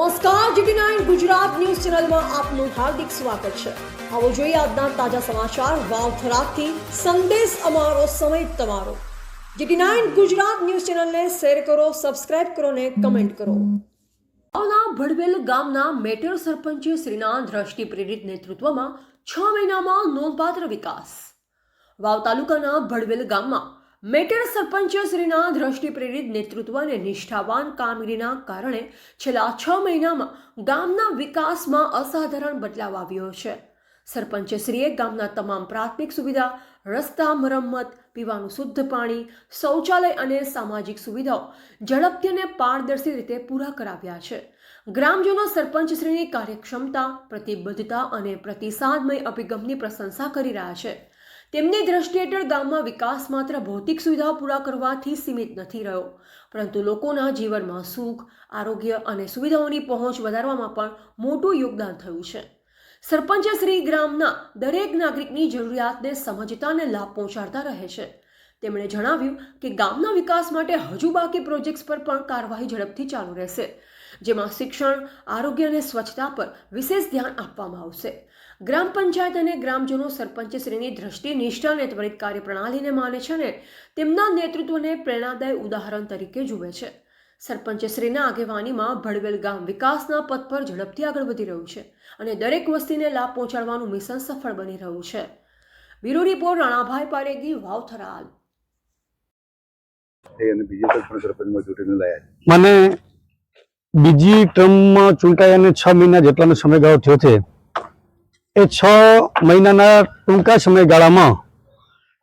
નમસ્કાર, GT nine Gujarat news ચેનલમાં આપનું હાર્દિક સ્વાગત છે. આવો જોઈએ આજના તાજા સમાચાર. વાવથરાથી સંદેશ અમારો, સમય તમારો. જીટી નાઇન ગુજરાત ન્યૂઝ ચેનલને શેર કરો, સબસ્ક્રાઇબ કરો ને કમેન્ટ કરો. આવના ભડવેલ ગામના મેટર સરપંચે શ્રીના દ્રષ્ટિ પ્રેરિત નેતૃત્વમાં છ મહિનામાં નોંધપાત્ર વિકાસ. વાવ તાલુકાના ભડવેલ ગામમાં મેટર સરપંચ શ્રીના દ્રષ્ટિ પ્રેરિત નેતૃત્વ અને નિષ્ઠાવાન કામગીરીના કારણે છેલ્લા છ મહિનામાં ગામના વિકાસમાં અસાધારણ બદલાવ આવ્યો છે. સરપંચશ્રીએ ગામના તમામ પ્રાથમિક સુવિધા, રસ્તા મરમ્મત, પીવાનું શુદ્ધ પાણી, શૌચાલય અને સામાજિક સુવિધાઓ ઝડપથી અને પારદર્શી રીતે પૂરા કરાવ્યા છે. ગ્રામજનો સરપંચશ્રીની કાર્યક્ષમતા, પ્રતિબદ્ધતા અને પ્રતિસાદમય અભિગમની પ્રશંસા કરી રહ્યા છે. તેમની દ્રષ્ટિ હેઠળ ગામમાં વિકાસ માત્ર ભૌતિક સુવિધાઓ પૂરા કરવાથી સીમિત નથી રહ્યો. પરંતુ લોકોના જીવનમાં સુખ, આરોગ્ય અને સુવિધાઓની પહોંચ વધારવામાં પણ મોટું યોગદાન થયું છે. સરપંચ શ્રી ગ્રામના દરેક નાગરિકની જરૂરિયાતને સમજતા અને લાભ પહોંચાડતા રહે છે. તેમણે જણાવ્યું કે ગામના વિકાસ માટે હજુ બાકી પ્રોજેક્ટ્સ પર પણ કાર્યવાહી ઝડપથી ચાલુ રહેશે, જેમાં શિક્ષણ, આરોગ્ય અને સ્વચ્છતા પર વિશેષ ધ્યાન આપવામાં આવશે. ગ્રામ પંચાયત અને ગ્રામજનો સરપંચશ્રીની દ્રષ્ટિ નિષ્ઠા અને ત્વરિત કાર્યપ્રણાલીને માને છે અને તેમના નેતૃત્વને પ્રેરણાદાયી ઉદાહરણ તરીકે જુએ છે. સરપંચશ્રીના આગેવાનીમાં ભડવેલ ગામ વિકાસના પથ પર ઝડપથી આગળ વધી રહ્યું છે અને દરેક વસ્તીને લાભ પહોંચાડવાનું મિશન સફળ બની રહ્યું છે. બ્યુરો રિપોર્ટ રાણાભાઈ પારેગી વાવથરાલ મને બીજી ટર્મમાં ચૂંટાઈ અને છ મહિના જેટલાનો સમયગાળો થયો છે. એ છ મહિનાના ટૂંકા સમયગાળામાં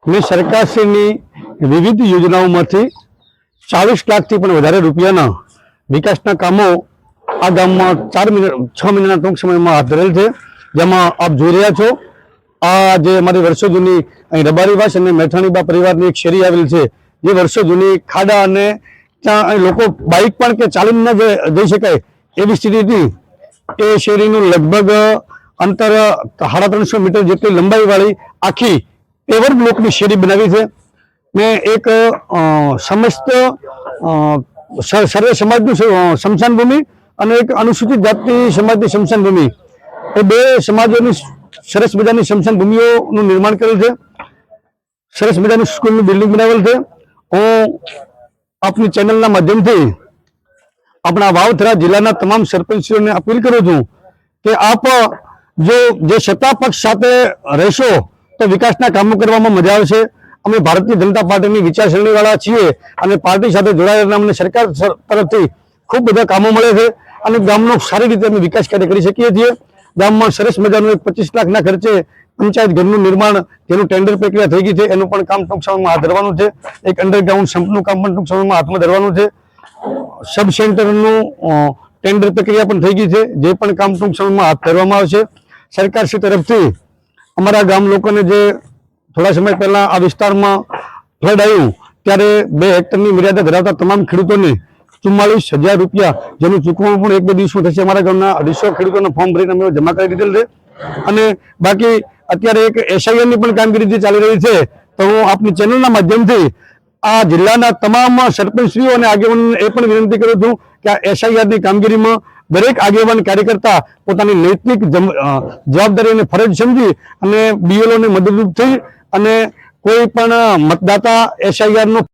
મેં સરકારશ્રીની વિવિધ યોજનાઓમાંથી ચાલીસ લાખથી પણ વધારે રૂપિયાના વિકાસના કામો આ ગામમાં ચાર મહિના, છ મહિનાના ટૂંક સમયમાં હાથ ધરેલ છે. જેમાં આપ જોઈ રહ્યા છો, આ જે અમારી વર્ષો જૂની અહીં રબારીવાસ અને મેઠાણીબા પરિવારની એક શેરી આવેલ છે. જે વર્ષો જૂની ખાડા અને ત્યાં લોકો બાઇક પણ કે ચાલીને ન જઈ શકાય એવી સ્થિતિ હતી. એ શેરીનું લગભગ અંતર સાડા ત્રણસો મીટર જેટલી લંબાઈવાળી આખી પેવર બ્લોકની શેરી બનાવી છે. મેં એક સમસ્ત સર્વે સમાજનું શમશાન ભૂમિ અને એક અનુસૂચિત જાતિ સમાજની શમશાન ભૂમિ એ બે સમાજોની સરસ મજાની શમશાન ભૂમિઓનું નિર્માણ કરેલું છે. સરસ મજાની સ્કૂલનું બિલ્ડિંગ બનાવેલ છે. હું આપની ચેનલના માધ્યમથી આપણા વાવથરા જિલ્લાના તમામ સરપંચીઓને અપીલ કરું છું કે આપ જો જે સત્તા પક્ષ સાથે રહેશો તો વિકાસના કામો કરવામાં મજા આવશે. અમે ભારતીય જનતા પાર્ટીની વિચારસરણીવાળા છીએ અને પાર્ટી સાથે જોડાયેલા અમને સરકાર તરફથી ખૂબ બધા કામો મળે છે અને ગામનો સારી રીતે અમે વિકાસ કાર્ય કરી શકીએ છીએ. ગામમાં સરસ મજાનું એક પચીસ લાખના ખર્ચે પંચાયત ઘરનું નિર્માણ, જેનું ટેન્ડર પ્રક્રિયા થઈ ગઈ છે, એનું પણ કામ ટૂંક સમયમાં હાથ ધરવાનું છે. એક અંડરગ્રાઉન્ડ સંપનું કામ પણ ટૂંક સમયમાં હાથમાં ધરવાનું છે. સબ સેન્ટરનું ટેન્ડર પ્રક્રિયા પણ થઈ ગઈ છે, જે પણ કામ ટૂંક સમયમાં હાથ ધરવામાં આવશે. સરકારશ્રી તરફથી અમારા ગામ લોકોને જે થોડા સમય પહેલા આ વિસ્તારમાં ફ્લડ આવ્યું, ત્યારે બે હેક્ટરની મર્યાદા ધરાવતા તમામ ખેડૂતોને ચુમ્માલીસ હજાર રૂપિયા જેનું ચૂકવણું પણ એક બે દિવસમાં થશે. અમારા ગામના અઢીસો ખેડૂતોના ફોર્મ ભરીને અમે જમા કરી દીધેલ છે. અને બાકી અત્યારે એક એસઆઈઆરની પણ કામગીરી જે ચાલી રહી છે. તો હું આપની ચેનલના માધ્યમથી આ જિલ્લાના તમામ સરપંચશ્રીઓ અને આગેવાનોને એ પણ વિનંતી કરું છું કે આ એસઆઈઆરની કામગીરીમાં દરેક આગેવાન કાર્યકર્તા પોતાની નૈતિક જવાબદારી અને ફરજ સમજી અને બીએલઓ ને મદદરૂપ થઈ અને કોઈ પણ મતદાતા એસઆઈઆર નો